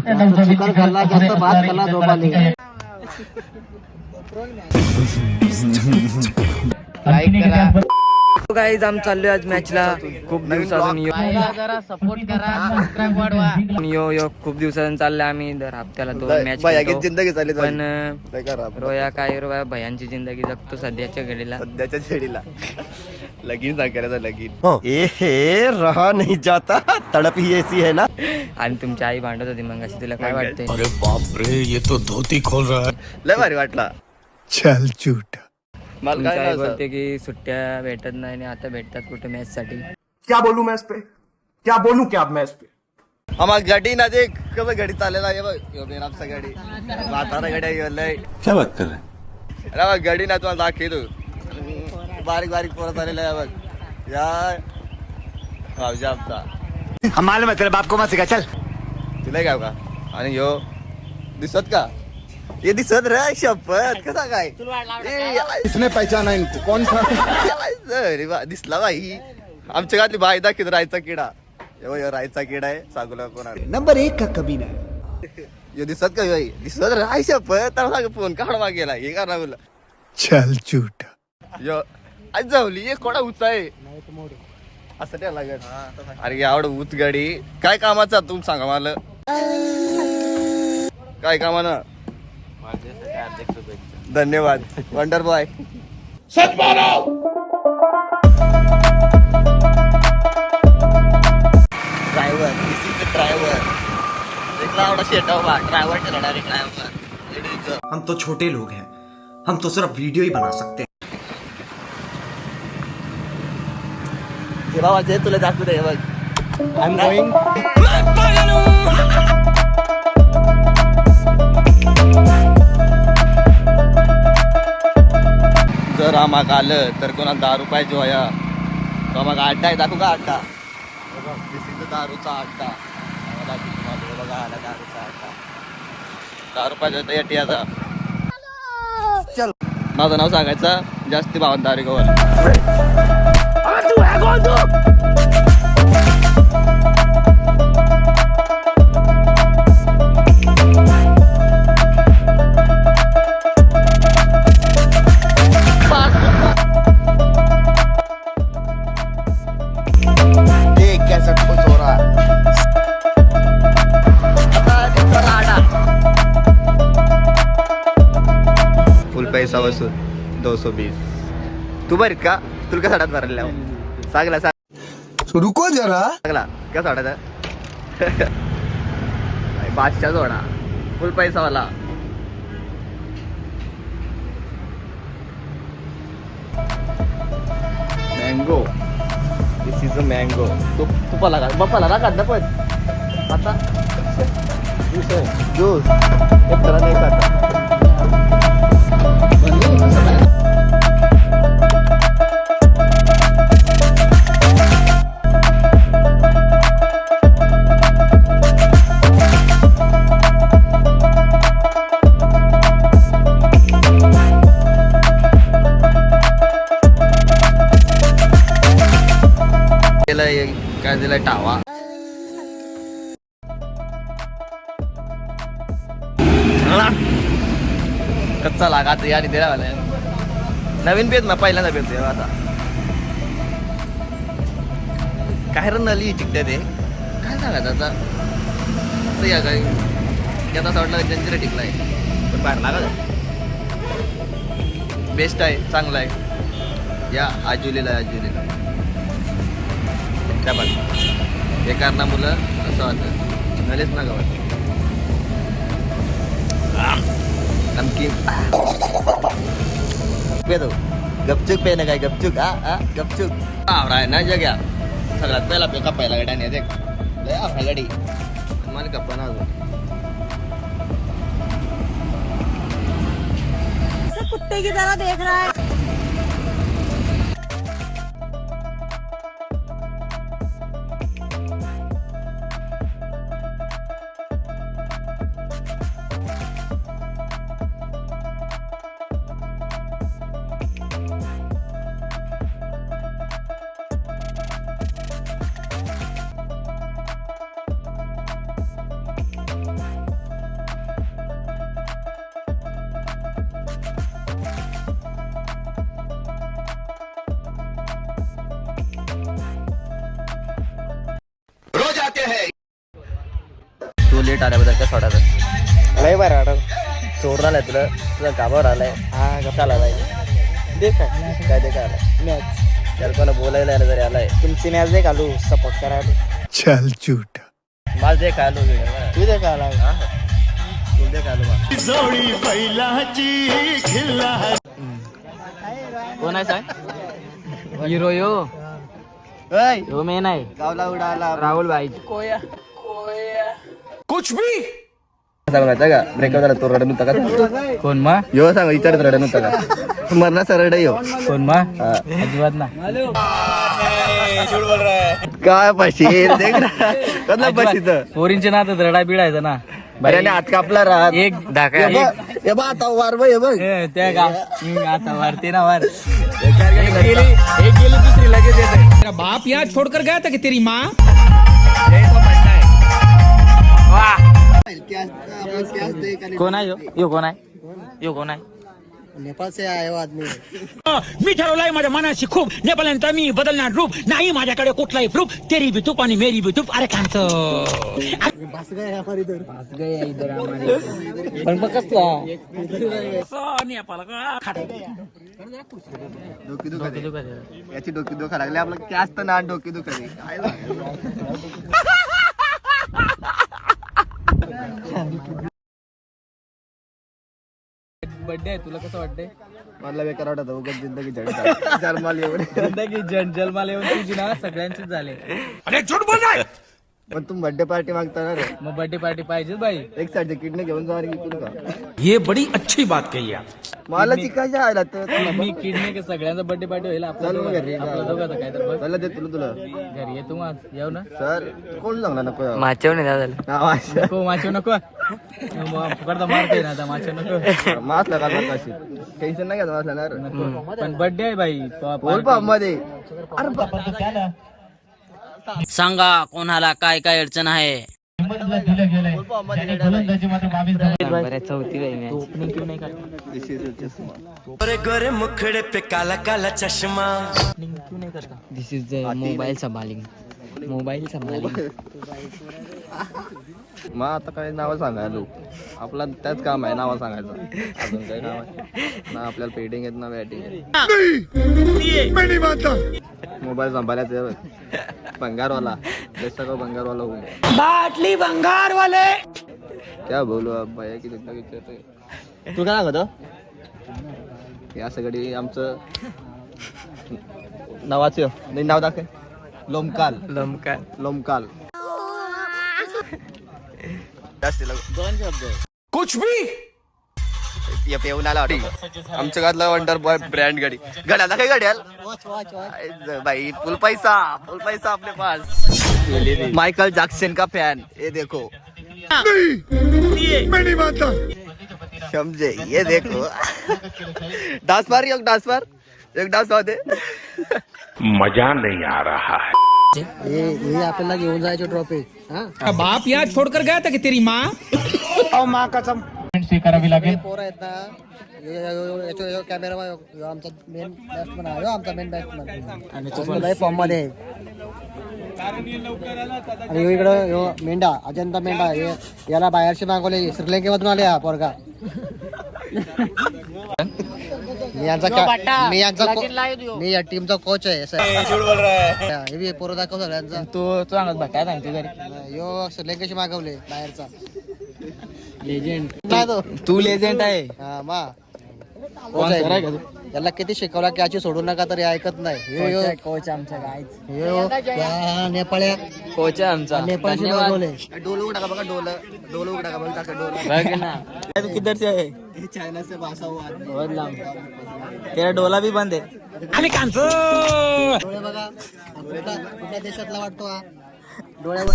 Chicken खाल्ला जास्त भात खाल्ला झोपाली गाईज आम चाललोय आज मॅचला खूप दिवसातून यो जरा सपोर्ट करा सबस्क्राईब वाढवा यो यो खूप दिवसातून चाललोय आम्ही. दर हप्त्याला दोन मॅच जिंदगी चालली पण? रोया काय रोया भयांची जिंदगी जगतो सध्याच्या घडीला. सध्याच्या छेडीला लगीन सांगायचं लगीन. ए हे रहा नहीं जाता. तड़प ही ऐसी है ना. आणि तुमची आई भांडत होती मग अशी तुला काय वाटतंय? अरे बाप रे ये तो धोती खोल रहा है. लय भारी वाटला. चल झूठा. मला काय बोलते की सुट्ट्या भेटत नाही आणि आता भेटतात कुठे मॅच साठी. क्या बोलूं मैं इस पे? क्या बोलूं क्या मैं इस पे? आम्हा गाडी ना देख कसं गाडी चाललेला आहे बघ. आमचा गाडी. म्हातारा गाडी आहे लय. क्या बात कर रहे हैं? अरे बघ गाडी ना तुम्हाला दाखवतो. बारीक बारीक पोरत आलेला आहे बघ. या भाऊजी आमचा. हम मालूम है तेरे बाप को मत सिखा चल। तुला काय का आणि ह्यो दिसत का? हे दिसत रे शपथ कसा काय ए, किसने पहचाना इनको कौन सा अरे वा, दिसला बाई आमच्या गावातली बाई दाखवत रायचा किडा? यो यो रायचा किडा आहे सांगूला कोणा नंबर एक का कभी ना। यो दिसत का बाई दिसत राय शपथ त्याला सांग फोन काढवा गेला हे का ना बोला चल झूठा। यो आज जावली एक कोणा उच आहे असं त्या लागत अरे आवड उच गाडी काय कामाचा तुम्ही सांगा मला? काय कामानं? धन्यवाद. वंडर बॉय आवडा ड्रायव्हर हम तो छोटे लोग हैं। हम तो सिर्फ वीडियो ही बना सकते हैं। ते बाबा ते तुला दाखवू दे बघ. आय एम गोईंग जर आम्हाला आलं तर कोणा दहा रुपये जो आहे तो आम्हाला अड्डा आहे दाखवू का अड्डा इज दारूचा अड्डा हे बघा आला दारूचा अड्डा तर एटीयाचा चल. माझं नाव सांगायचं जास्ती दारी गवर देख कैसा खुश हो रहा है। पैसा वसूल दो सौ बीस। तू बर का? तुला कसा साड्यात भरायला सांगला सांग. रुको जरा. सांगला कसा साड्यात बादशा जोडा. फुल पैसा वाला. Mango this is a mango तू तुपाला का बाप्पाला राखात ना पण. आता. ज्यूस आहे. ज्यूस एक नाही खाता. कच्चा लागा आता या दिला मला नवीन पेज ना पहिल्यांदा पेज देव आता. काय रे नली चिकट्या ते? काय सांगायचं आता? असं या काय? की आता असं वाटलं जंजिरा आहे पण बाहेर लागा बेस्ट आहे चांगला आहे. या आजुलीला आजुलीला त्या पण हे कारणा मुलं असं वाटतं नलेच ना गावात नमकीन. पेदो गपचूक पेन काय गपचूक आ आ गपचूक आवडा आहे ना जग्या. सगळ्यात पहिला पे कपायला गाड्याने देख. लय आवडा गाडी. मला कप्पा ना कुत्ते की तरह देख रहा है? लेट आल्याबद्दल काय सोडायचं लय बरं वाटत चोर आलाय तुला? तुला गावावर आलाय? हा कशाला आलाय दे काय? काय ते काय आलाय? मॅच. त्याला कोणा बोलायला आलं तरी आलाय. तुमची मॅच दे घालू सपोर्ट करायला चल झूठा. माझ दे काय आलो तू दे आला तू दे काय आलो कोण आहे सांग? हिरो यो. यो मेन आहे. गावला उडाला. राहुल भाई. सांग माहिती का ब्रेकअप झाला तो रडत नव्हता का कोण मा यो सांग विचारत रडत नव्हता का मरणा सरड यो कोण मा. अजिबात ना काय पाशी कसला पाशी तर पोरींचे ना तर रडा बिडायचा ना बऱ्याने हात कापला राहत एक धाका हे हे बघ आता वार बघ हे बघ त्या का हम्म, आता वारते ना वार एक गेली एक गेली दुसरी लगेच येते तेरा बाप यहाँ छोड़कर गया था कि तेरी माँ? कोण आहे यो? यो कोण आहे? यो कोण आहे? नेपाल से हो आदमी. मी ठरवलंय माझ्या मनाशी खूप. नेपाळ्यांचा मी बदलणार रूप. नाही माझ्याकडे कुठलाही प्रूफ. तेरी भी तूप आणि मेरी भी तूप. अरे कांचं. पण मग कसला डोकी दुखत याची डोकी दुखा लागली. आपलं कॅस तर ना डोकी दुखत बर्थडे आहे तुला कसं वाटतंय? मला बेकार वाटत उगाच जिंदगी जगता जन्माला एवढे जिंदगी जन जन्माला येऊन तुझी ना सगळ्यांचीच झाले. पण तू बर्थडे पार्टी मागता ना रे. मग बर्थडे पार्टी पाहिजे बाई. एक साईड किडनी घेऊन जा का? ये बड़ी अच्छी बात कही आप। मला चिकायच्या आला तर किडनी किडनी के सगळ्यांचा बर्थडे पार्टी होईल आपला चल मग दोघा- घरी, आपला दोघाचा काय तर बघ. चला दे तुला तुला. घरी येतो मग येऊ ना? सर कोण सांगणार नको? माचव नाही नाव आहे. नको माचो नको. मारते ना आता माचो नको. मास लगा कशी टेन्शन नाही घ्या मास लागणार नको. पण बर्थडे आहे बाई. तो बोल पा मध्ये. अरे बा- सांगा कोणाला काय काय अडचण आहे बोल पा मध्ये रेड्या बाई. बऱ्याच चौथी बाई ओपनिंग क्यों a chashma. ओपनिंग क्यों नाही करता दिस इज मोबाईल संभालिंग. मोबाईल संभालिंग. मग आता काय नाव सांगायला. आपला त्याच काम आहे नाव सांगायचं. अजून काय काम आहे ना आपल्याला पेडिंग येत ना बॅटिंग मोबाईल सांभाळायचं भंगारवाला ते सगळं भंगारवाला होऊन. बाटली भंगार वाले क्या बोलू भैया की विचारते तू काय सांगतो या सगळी आमचं नावाचं नाही नाव दाखव. लोमकाल. लमका लोमकाल. जास्त दोन शब्द कुछ भी या आमच्या घरातला वंडर बॉय ब्रँड गाडी. गाड्याला काय गाड्याल भाई फुल पैसा फुल पैसा अपने पास. माइकल जैक्सन का फ़ैन ये देखो. मैं नहीं मानता समझे ये देखो. डांस मार एक डांस मार एक डांस मार दे. मज़ा नहीं आ रहा है। हे हे आपल्याला घेऊन जायचे ट्रॉफी हा? बाप यहाँ छोड़कर गया था कि तेरी माँ? हे पोरं हे- हे- याच्या- याच्या कॅमेरा आमचा मेन बॅट्समन आहे ह्यो आमचा मेन बॅट्समन आणि तो पण फॉर्ममध्ये आहे. आणि ह्यो इकडं ह्यो मेंढा अजंता मेंढा हे याला बाहेरशी मागवले श्रीलंकेमधून आले हा पोरगा. मी यांचा का- मी यांचा को- मी या टीमचा कोच आहे असं आहे. हे बी पोरं दाखव सगळ्यांचा. तो तो सांगत बा काय सांगते घरी ह्यो श्रीलंकेशी मागवले बाहेरचा. लेजेंड नाही तो. तू लेजेंड आहे. हा मा? त्याला किती शिकवला की याची सोडू नका तरी ऐकत नाही. कोच नेपाळ्या. कोच आमचा. नेपाळशी डोल उघडा बघा डोल. डोल उघडा का बघा टाका डोल. बघ ना. तू किधर से आहे? चायना से भाषा हुआ बहुत लांब तेरा डोला भी बंद आहे. कांचं! डोळे बघा. हा कुठला कुठल्या देशातला वाटतो हा? डोळ्यावर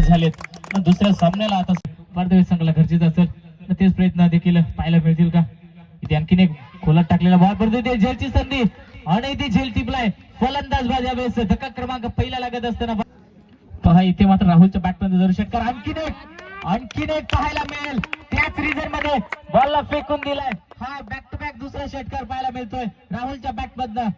झालेत. दुसऱ्या सामन्याला आता भारतीय संघाला गरजेचं असेल तर तेच प्रयत्न देखील पाहायला मिळतील का? इथे आणखीन एक खोलात टाकलेला बॉल परंतु इथे झेलची संधी. आणि इथे झेल टिपलाय. फलंदाज बाद यावेळेस धक्का क्रमांक पहिला लागत असताना पहा इथे मात्र राहुलच्या बॅटमध्ये जरू षटकार आणखीन एक आणखीन एक पाहायला मिळेल. त्याच रिझनमध्ये बॉलला फेकून दिलाय. हा बॅक टू बॅक दुसरा षटकार पाहायला मिळतोय. राहुलच्या बॅट मधनं.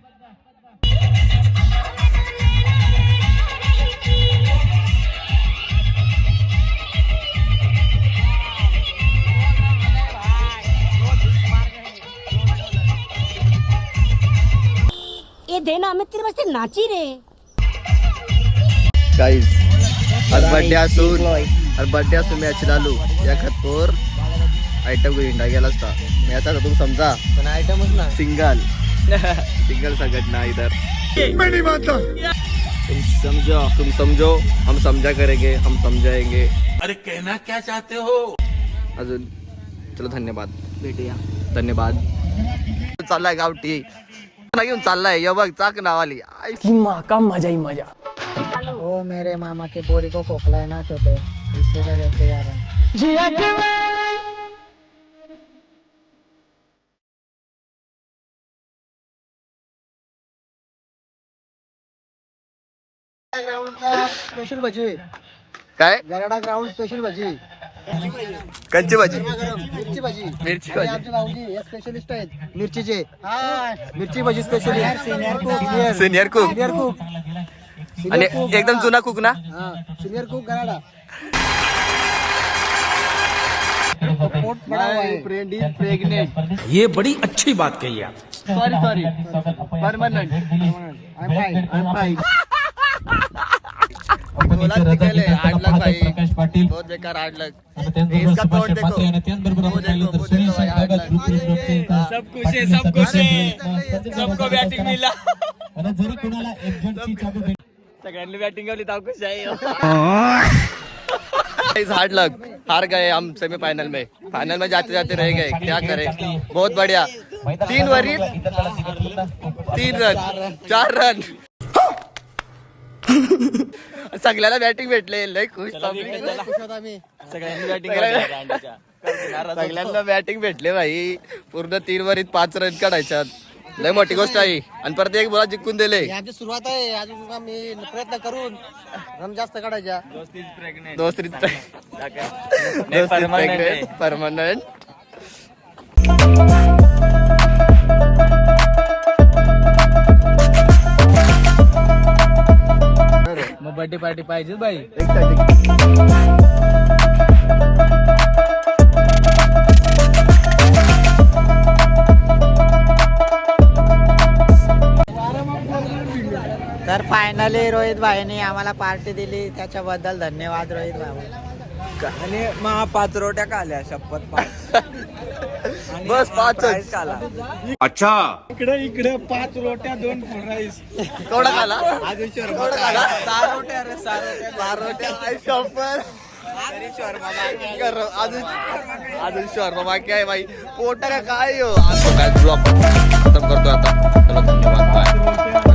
मैं तेरे वास्ते नाची रे गाईज आज बर्थडे असून आज बर्थडे असून मॅच लालू. या खतोर आयटम इंडा गेला असता. मॅचा तुम्ही समजा. पण आयटमच ना सिंगल सिंगल संघटना इधर तुम समझो तुम समझो. हम समझा करेंगे हम समझाएंगे. अरे कहना क्या चाहते हो? अजून चलो धन्यवाद. भेटूया. धन्यवाद. चाललाय गावठी. घेऊन चाललाय. ये बघ चाक नावाली आई, माका मजा ही मजा. ओ मेरे मामा के बोरी को खोखला है ना छोटे. जा रहा हूँ. स्पेशल भजी. काय? गराडा ग्राउंड स्पेशल भजी. कंची भाजी. मिरची भजी. मिरची भाजी. आमचे भाऊजी हे स्पेशलिस्ट आहेत. मिरचीचे. मिरची भजी specialist senior cook senior cook senior cook आणि एकदम जुना कुक ना? हा. सिनियर कुक गराडा पोट बड़ा हुआ है फ्रेंड इज प्रेग्नेंट ये बड़ी अच्छी बात कही आप। Sorry sorry permanent I'm fine. I'm fine. बोला तिकडे आठ लाख भाई। प्रकाश पाटील। बहुत बेकार आठ लाख। आणि त्याचबरोबर सुभाष पात्रे आणि त्याचबरोबर आपण पाहिलं तर सुनील भगत ग्रुप सब खुश आहे सब खुश आहे सबको बॅटिंग मिला। आणि जरी कुणाला एक्झॅक्टची चाबी भेट सगळ्यांनी बॅटिंग केली ताकुश आहे हार्ड लक हार गए हम सेमीफाइनल में. फाइनल में जाते जाते रह गए. क्या करें? बहुत बढ़िया. तीन वरी तीन रन. चार रन. सगळ्याला बॅटिंग भेटले लय खुश सगळ्यांनी बॅटिंग सगळ्यांना बॅटिंग भेटले भाई. पूर्ण तीन वरीत पाच रन काढायच्यात. लय मोठी गोष्ट आहे आणि परत एक बोला जिंकून दिले. ही आमची सुरुवात आहे. अजून आम्ही प्रयत्न करून रन जास्त काढायच्या. दोस्ती परमनंट बर्थडे पार्टी पाहिजे बाई. तर फायनली रोहित भाईने आम्हाला पार्टी दिली. त्याच्याबद्दल धन्यवाद रोहित भाऊ. आणि महा पाच रोट्या काल्या शपथ पाच बस पाचच. अच्छा. इकडे इकडे पाच रोट्या दोन फुल राईस केवढा खाला केवढा खाला सहा रोट्या सहा रोट्या. रोट्या अजून अजून शर्मा बाकी आहे भाई पोटा का काय हो? काय ब्लॉग खतम करतो आता. चला धन्यवाद. बाय